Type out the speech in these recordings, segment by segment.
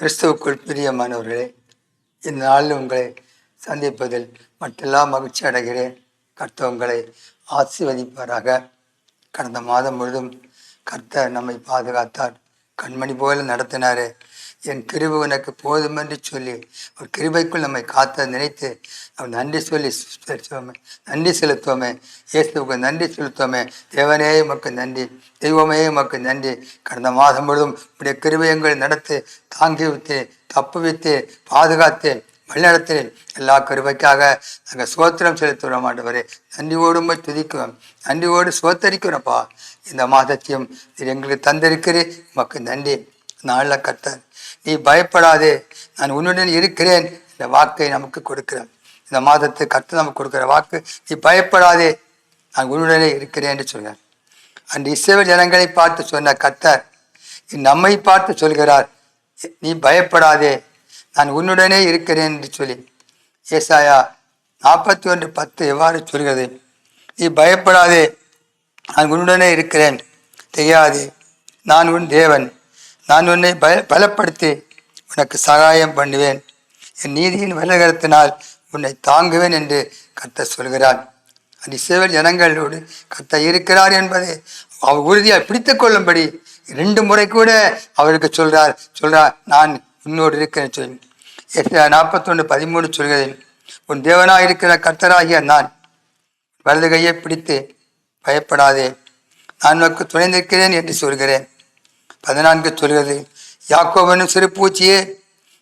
கிறிஸ்துவுக்குள் பிரியமானவர்களே இந்நாளில் உங்களை சந்திப்பதில் மட்டெல்லாம் மகிழ்ச்சி அடைகிறேன். கர்த்த உங்களை ஆசீர்வதிப்பாராக. கடந்த மாதம் முழுதும் கர்த்தர் நம்மை பாதுகாத்தார். கண்மணி போல நடத்தினார். என் கிருபை உனக்கு போதும் என்று சொல்லி ஒரு கிருபைக்குள் நம்மை காத்த நினைத்து அவர் நன்றி சொல்லி செலுத்துவோமே. நன்றி செலுத்துவோமே. இயேசுக்கு நன்றி செலுத்துவோமே. தேவனே உமக்கு நன்றி. தெய்வமே உமக்கு நன்றி. கடந்த மாதம் முழுவதும் உடைய கிருபையங்களை நடத்து தாங்கி வைத்து தப்பு வைத்து பாதுகாத்து வழிநடத்தில் எல்லா கருவைக்காக நாங்கள் சோத்திரம் செலுத்துகிறோம் ஆண்டவரே. நன்றியோடு போய் துதிக்கிறோம். நன்றியோடு சோத்தரிக்கிறோம்ப்பா இந்த மாதத்தையும் எங்களுக்கு தந்திருக்கிறேன் உமக்கு நன்றி. நாளில் கர்த்தர் நீ பயப்படாதே நான் உன்னுடன் இருக்கிறேன். இந்த வாக்கை நமக்கு கொடுக்கிறேன். இந்த மாதத்து கர்த்தர் நமக்கு கொடுக்குற வாக்கு நீ பயப்படாதே நான் உன்னுடனே இருக்கிறேன் என்று சொல்கிறார். அந்த இஸ்ரவேல் ஜனங்களை பார்த்து சொன்ன கர்த்தர் நம்மை பார்த்து சொல்கிறார் நீ பயப்படாதே நான் உன்னுடனே இருக்கிறேன் என்று சொல்லி ஏசாயா நாற்பத்தி ஒன்று பத்து எவ்வாறு சொல்கிறது? நீ பயப்படாதே நான் உன்னுடனே இருக்கிறேன். தெரியாது நான் உன் தேவன். நான் உன்னை பய பலப்படுத்தி உனக்கு சகாயம் பண்ணுவேன். என் நீதியின் வல்லகரத்தினால் உன்னை தாங்குவேன் என்று கத்த சொல்கிறான் அந்த இஸ்ரவேல் ஜனங்களோடு கத்த இருக்கிறார் என்பதை அவர் உறுதியாக பிடித்து கொள்ளும்படி ரெண்டு முறை கூட அவருக்கு சொல்றார். சொல்றார் நான் உன்னோடு இருக்கிறேன் சொல்லி. நாற்பத்தொன்று பதிமூணு சொல்கிறேன். உன் தேவனாக இருக்கிற கர்த்தராகிய நான் வலது கையை பிடித்து பயப்படாதே. நான் உனக்கு துணை நிற்கிறேன் என்று சொல்கிறேன். பதினான்கு சொல்கிறது யாக்கோவனும் சிறு பூச்சியே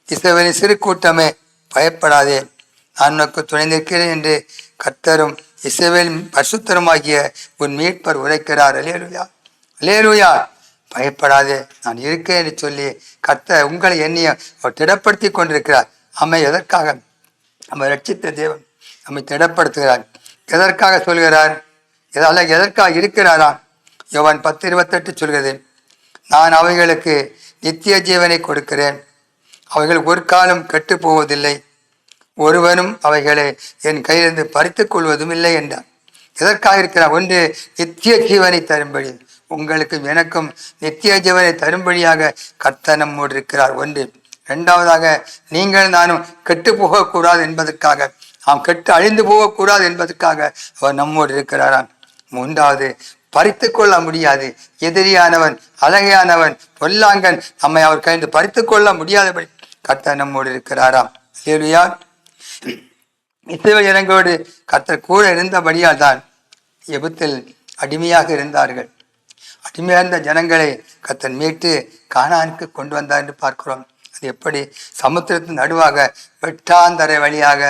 இசவனின் சிறு கூட்டமே பயப்படாதே. நான் உனக்கு துணை நிற்கிறேன் என்று கர்த்தரும் இசைவேல் பரிசுத்தருமாகிய உன் மீட்பர் உரைக்கிறார். அலேலுயா அலேலுயா பயப்படாதே நான் இருக்கேன் என்று சொல்லி கர்த்தர் உங்களை எண்ணிய அவர் திடப்படுத்தி கொண்டிருக்கிறார். அம்மை எதற்காக? நம்ம ரட்சித்த தேவன் நம்மை திடப்படுத்துகிறார். எதற்காக சொல்கிறார்? எதால எதற்காக இருக்கிறாரா? யோவான் பத்து இருபத்தெட்டு சொல்கிறது நான் அவைகளுக்கு நித்திய ஜீவனை கொடுக்கிறேன். அவைகள் ஒரு காலம் கெட்டு போவதில்லை ஒருவனும் அவைகளை என் கையிலிருந்து பறித்துக் கொள்வதும் இல்லை என்றார். எதற்காக இருக்கிறார்? ஒன்று நித்திய ஜீவனை தரும்படி. உங்களுக்கும் எனக்கும் நித்திய ஜீவனை தரும்படியாக கர்த்தர் நம்மோடு இருக்கிறார். ஒன்று. இரண்டாவதாக நீங்கள் நானும் கெட்டு போகக்கூடாது என்பதற்காக நாம் கெட்டு அழிந்து போகக்கூடாது என்பதற்காக அவர் நம்மோடு இருக்கிறாராம். மூன்றாவது பறித்து கொள்ள முடியாது. எதிரியானவன் அழகையானவன் பொல்லாங்கன் நம்மை அவர் கைந்து பறித்து கொள்ள முடியாதபடி கர்த்தர் நம்மோடு இருக்கிறாராம். இல்லையா இசைவ இறங்கோடு கர்த்தர் கூட இருந்தபடியால் தான் எபத்தில் அடிமையாக இருந்தார்கள். அடிமையாக இருந்த ஜனங்களை கத்தன் மீட்டு காணானுக்கு கொண்டு வந்தார் என்று பார்க்கிறோம். அது எப்படி? சமுத்திரத்தின் நடுவாக வெட்டாந்தரை வழியாக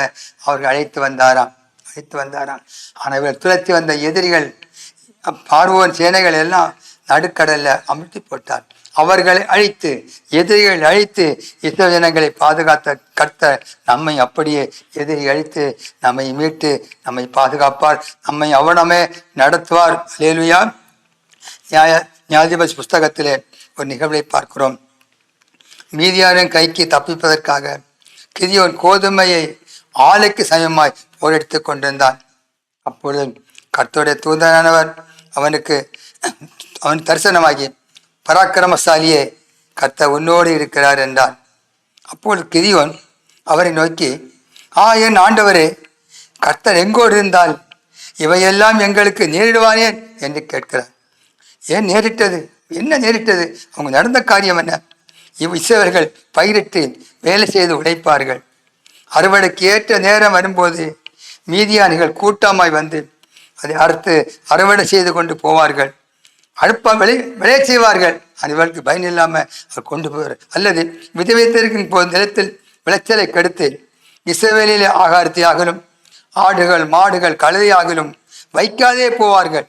அவர்கள் அழைத்து வந்தாராம். அழைத்து வந்தாராம். ஆனால் இவர் துரத்தி வந்த எதிரிகள் பார்வோன் சேனைகள் எல்லாம் நடுக்கடலில் அமுழ்த்தி போட்டார் அவர்களை அழித்து எதிரிகள் அழித்து இஸ்ரோ ஜனங்களை பாதுகாத்த கர்த்த நம்மை அப்படியே எதிரி அழித்து நம்மை மீட்டு நம்மை பாதுகாப்பார் நம்மை அவனமே நடத்துவார். லேலுயா நியாய நியாயாதிபதி புஸ்தகத்திலே ஒரு நிகழ்வை பார்க்கிறோம். மீதியாரின் கைக்கு தப்பிப்பதற்காக கிதியோன் கோதுமையை ஆலைக்கு சமயமாய் போரெடுத்து கொண்டிருந்தான். அப்பொழுது கர்த்தருடைய தூதனானவர் அவனுக்கு அவன் தரிசனமாகி பராக்கிரமசாலியே கத்த உன்னோடு இருக்கிறார் என்றான். அப்போது கிரியோன் அவரை நோக்கி ஆ என் ஆண்டவரே கர்த்தர் எங்கோடு இருந்தால் இவையெல்லாம் எங்களுக்கு நேரிடுவானேன் என்று கேட்கிறார். ஏன் நேரிட்டது? என்ன நேரிட்டது? அவங்க நடந்த காரியம் என்ன? இவ் இசைவர்கள் பயிரிட்டு வேலை செய்து உடைப்பார்கள். அறுவடைக்கு ஏற்ற நேரம் வரும்போது மீதியானிகள் கூட்டமாய் வந்து அதை அறுத்து அறுவடை செய்து கொண்டு போவார்கள். அடுப்ப விளை விளைய செய்வார்கள். அனைவருக்கு பயன் இல்லாமல் அவர் கொண்டு போவார். அல்லது விதவித்திருக்கும் போது நிலத்தில் விளைச்சலை கெடுத்து இசைவேலிலே ஆகாரத்தை ஆகலும் ஆடுகள் மாடுகள் கழுதையாகலும் வைக்காதே போவார்கள்.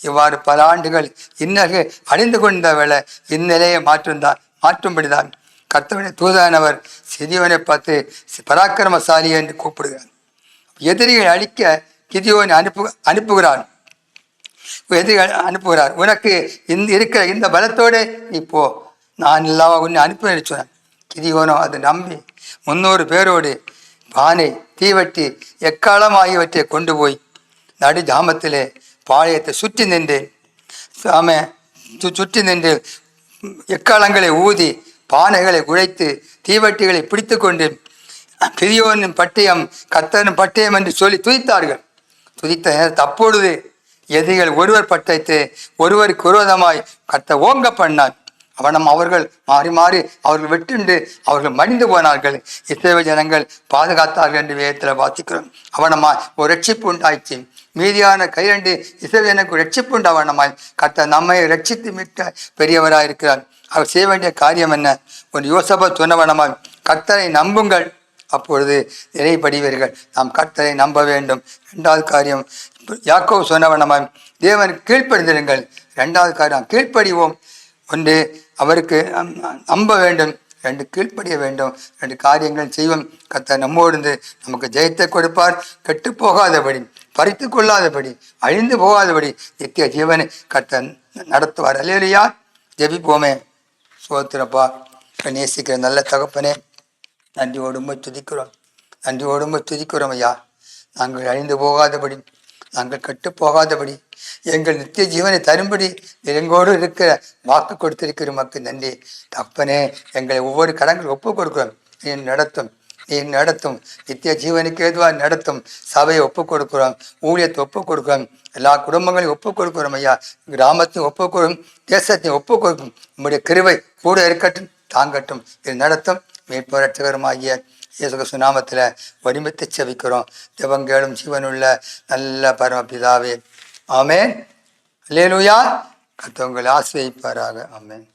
இவ்வாறு பல ஆண்டுகள் இன்னகு அழிந்து கொண்ட வேளை இந்நிலையை மாற்றுந்தான் மாற்றும்படிதான் கர்த்தவனை தூதானவர் சிறியவனை பார்த்து பராக்கிரமசாலி என்று கூப்பிடுகிறார். எதிரிகளை அழிக்க கிதியோனை அனுப்பு அனுப்புகிறான். எதிரிகள் அனுப்புகிறார். உனக்கு இந்த இருக்கிற இந்த பலத்தோடு நீ போ. நான் இல்லாம உன்னை அனுப்புவேன் சொன்னேன். கிதியோனோ அதை நம்பி முன்னூறு பேரோடு பானை தீவட்டி எக்காலம் ஆகியவற்றை கொண்டு போய் நடு ஜாமத்திலே பாளையத்தை சுற்றி நின்று ஆம சு- சுற்றி நின்று எக்காலங்களை ஊதி பானைகளை குழைத்து தீவட்டிகளை பிடித்து கொண்டு பெரியோனின் பட்டயம் கத்தரின் பட்டயம் என்று சொல்லி துதித்தார்கள். துதித்த நேரத்து அப்பொழுது எதிரிகள் ஒருவர் பட்டைத்து ஒருவருக்கு விரோதமாய் கத்த ஓங்க பண்ணான் அவனம் அவர்கள் மாறி மாறி அவர்கள் வெட்டுண்டு அவர்கள் மடிந்து போனார்கள். இஸ்ரேல் ஜனங்கள் பாதுகாத்தார்கள் என்று வேதத்தில் வாசிக்கிறோம். அவனமாய் ஒரு ரட்சிப்பு உண்டாய்ச்சி மீதியான கைரண்டு இசைவ எனக்கு ரட்சிப்பு உண்டாவனமாய் கத்த நம்மை ரட்சித்து மீட்ட பெரியவராய் இருக்கிறார் அவர் செய்ய வேண்டிய காரியம் என்ன? ஒரு யோசப சொன்னவனமாய் கத்தரை நம்புங்கள். அப்பொழுது இறைப்படிவீர்கள் நாம் கர்த்தரை நம்ப வேண்டும். ரெண்டாவது காரியம் யாக்கோவு சொன்னவனமாய் தேவன் கீழ்ப்படிந்திருங்கள். ரெண்டாவது காரியம் கீழ்ப்படிவோம். ஒன்று அவருக்கு நம்- நம்ப வேண்டும். ரெண்டு கீழ்ப்படிய வேண்டும். ரெண்டு காரியங்கள் செய்வோம். கர்த்தர் நம்மோடு இருந்து நமக்கு ஜெயத்தை கொடுப்பார். கெட்டு போகாதபடி பறித்து கொள்ளாதபடி அழிந்து போகாதபடி நித்திய ஜீவனை கத்த நடத்துவார். அல்லையா ஜெபிப்போமே. சோத்திரப்பா. நேசிக்கிற நல்ல தகப்பனே. நன்றி உம்மை துதிக்கிறோம். நன்றி உம்மை துதிக்கிறோம் ஐயா. நாங்கள் அழிந்து போகாதபடி நாங்கள் கெட்டு போகாதபடி எங்கள் நித்திய ஜீவனை தரும்படி எங்கோடு இருக்கிற வாக்கு கொடுத்திருக்கிற மக்கள் நன்றி. தப்பனே எங்களை ஒவ்வொரு கடங்கள் ஒப்பு கொடுக்கிறோம். நீ நடத்தும் நீ நடத்தும். நித்திய ஜீவனுக்கு ஏதுவாக நடத்தும். சபையை ஒப்பு கொடுக்கிறோம். ஊழியத்தை ஒப்பு கொடுக்கிறோம். எல்லா குடும்பங்களையும் ஒப்பு கொடுக்குறோம் ஐயா. கிராமத்தையும் ஒப்பு கொடுக்கும் தேசத்தையும் ஒப்பு கொடுக்கும் உங்களுடைய கிருவை கூட இருக்கட்டும் தாங்கட்டும். இது நடத்தும். மீட்பரட்சகரமாகிய இயேசு சுனாமத்தில் வடிவத்தை செவிக்கிறோம் ஜெபங்கேளும் சிவனுள்ள நல்ல பரமபிதாவே. ஆமேன். லேலுயா கத்தவங்களை ஆசிரியப்பாராக ஆமேன்.